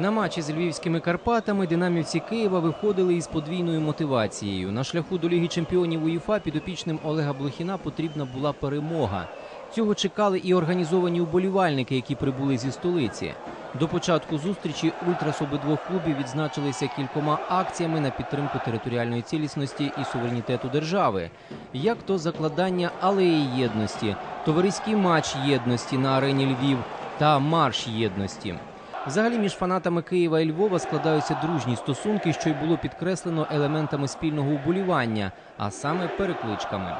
На матчі з львівськими Карпатами динамівці Києва виходили із подвійною мотивацією. На шляху до Ліги чемпіонів УЄФА підопічним Олега Блохіна потрібна була перемога. Цього чекали і організовані уболівальники, які прибули зі столиці. До початку зустрічі ультрас обидвох клубів відзначилися кількома акціями на підтримку територіальної цілісності і суверенітету держави, як то закладання алеї єдності, товариський матч єдності на арені Львів та марш єдності. Взагалі між фанатами Києва і Львова складаються дружні стосунки, що й було підкреслено елементами спільного уболівання, а саме перекличками.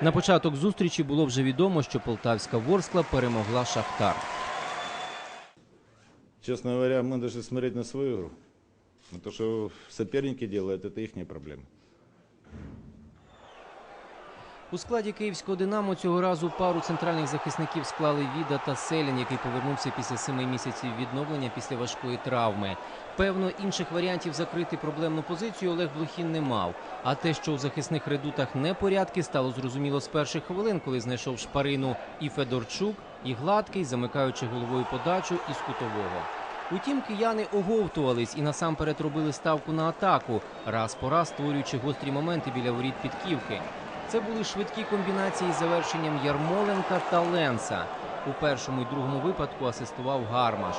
На початок зустрічі було вже відомо, що полтавська Ворскла перемогла Шахтар. Честно говоря, мы должны смотреть на свою игру. Но то, что соперники делают, это их проблема. У складі київського Динамо цього разу пару центральних захисників склали Віда та Селін, який повернувся після семи місяців відновлення після важкої травми. Певно, інших варіантів закрити проблемну позицію Олег Блохін не мав. А те, що у захисних редутах непорядки, стало зрозуміло з перших хвилин, коли знайшов шпарину і Федорчук, і гладкий, замикаючи головою подачу із кутового. Утім, кияни оговтувались і насамперед робили ставку на атаку, раз по раз створюючи гострі моменти біля воріт підківки. Це були швидкі комбінації з завершенням Ярмоленка та Ленса. У першому і другому випадку асистував Гармаш.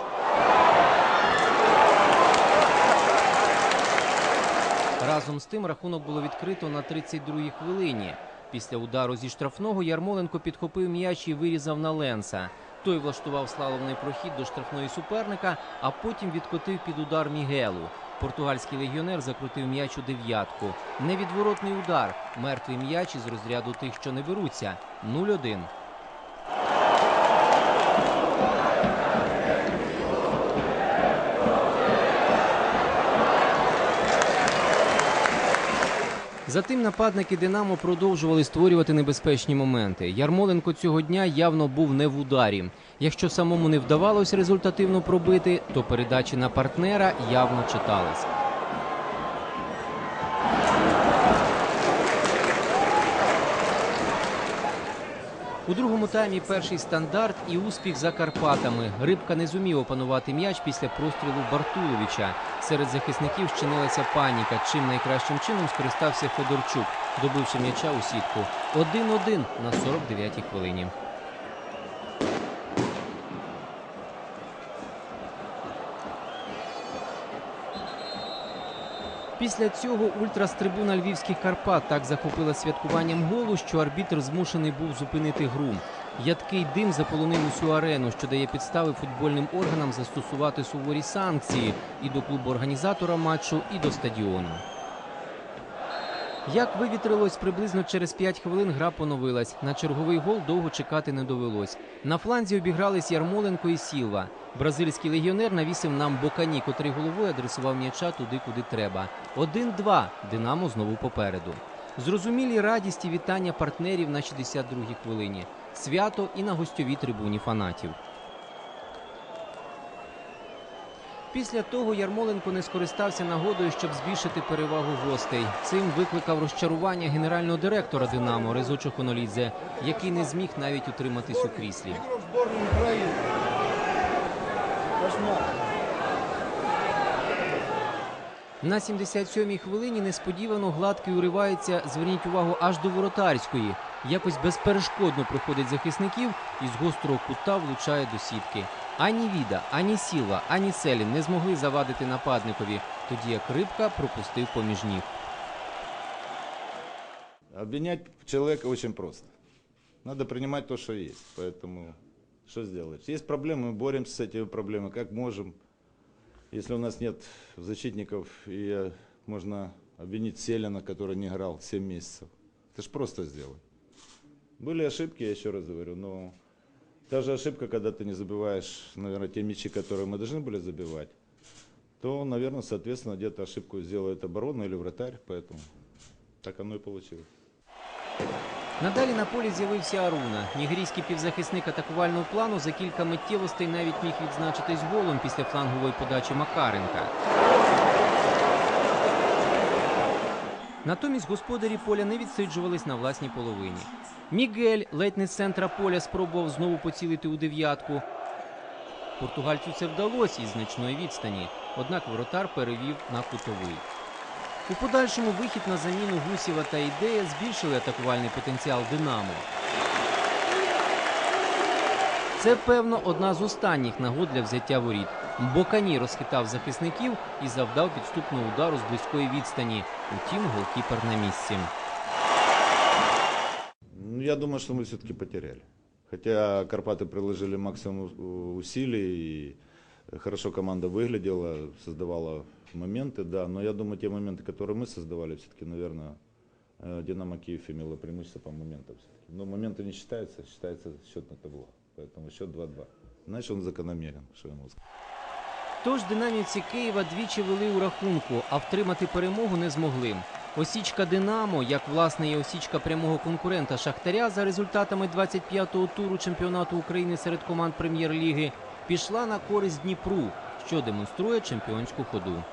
Разом з тим рахунок було відкрито на 32-й хвилині. Після удару зі штрафного Ярмоленко підхопив м'яч і вирізав на Ленса. Той влаштував слаломний прохід до штрафної суперника, а потім відкотив під удар Мігелу. Португальський легіонер закрутив м'яч у дев'ятку. Невідворотний удар. Мертвий м'яч із розряду тих, що не беруться. 0-1. Затим нападники Динамо продовжували створювати небезпечні моменти. Ярмоленко цього дня явно був не в ударі. Якщо самому не вдавалось результативно пробити, то передачі на партнера явно читались. У другому таймі перший стандарт і успіх за Карпатами. Рибка не зумів опанувати м'яч після прострілу Бартуловича. Серед захисників щинилася паніка. Чим найкращим чином скористався Федорчук, добивши м'яча у сітку. 1-1 на 49-й хвилині. Після цього ультрас трибуна львівських Карпат так захопила святкуванням голу, що арбітр змушений був зупинити гру. Ядкий дим заполонив усю арену, що дає підстави футбольним органам застосувати суворі санкції і до клубу організатора матчу, і до стадіону. Як вивітрилось приблизно через 5 хвилин, гра поновилась. На черговий гол довго чекати не довелось. На фланзі обігрались Ярмоленко і Сілва. Бразильський легіонер навісив нам Бокані, котрий головою адресував м'яча туди, куди треба. 1-2. Динамо знову попереду. Зрозумілі радість і вітання партнерів на 62-й хвилині. Свято і на гостьовій трибуні фанатів. Після того Ярмоленко не скористався нагодою, щоб збільшити перевагу гостей. Цим викликав розчарування генерального директора Динамо Резо Чохонолідзе, який не зміг навіть утриматись у кріслі. На 77-й хвилині несподівано гладкий уривається, зверніть увагу, аж до воротарської. Якось безперешкодно проходить захисників і з гострого кута влучає до сітки. Ані Віда, ані Сіла, ані Селін не змогли завадити нападникові, тоді як рибка пропустив поміж ніг. Обвинять человека очень просто. Надо принимать то, что есть. Поэтому что сделаешь? Есть проблемы, мы боремся с этими проблемами, как можем. Если у нас нет защитников, и э, можно обвинить Селина, который не играл 7 месяцев. Это ж просто сделать. Были ошибки, я еще раз говорю, но та же ошибка, когда ты не забиваешь, наверное, те мячи, которые мы должны были забивать, то, наверное, соответственно, где-то ошибку сделает оборона или вратарь, поэтому так оно и получилось. Надалі на полі з'явився Аруна. Нігерійський півзахисник атакувального плану за кілька миттєвостей навіть міг відзначитись голом після флангової подачі Макаренка. Натомість господарі поля не відсиджувались на власній половині. Мігель ледь не з центра поля спробував знову поцілити у дев'ятку. Португальцю це вдалося із значної відстані. однак воротар перевів на кутовий. У подальшому вихід на заміну Гусєва та ідея збільшили атакувальний потенціал Динамо. Це, певно, одна з останніх нагод для взяття воріт. Бокані розхитав захисників і завдав підступного удару з близької відстані. Утім, голкіпер на місці. Ну, я думаю, что мы все-таки потеряли. Хотя Карпаты приложили максимум у- усилий, и хорошо команда выглядела, создавала моменты, да, но я думаю, те моменты, которые мы создавали, все-таки, наверное, э, Динамо Киев имело преимущество по моментам все-таки. Но моменты не считаются, считается счет на табло. Поэтому счет 2-2. Значит, он закономерен, что я могу сказать. Тож динамівці Києва двічі вели у рахунку, а втримати перемогу не змогли. Осічка Динамо, як власне і осічка прямого конкурента Шахтаря за результатами 25-го туру чемпіонату України серед команд прем'єр-ліги, пішла на користь Дніпру, що демонструє чемпіонську ходу.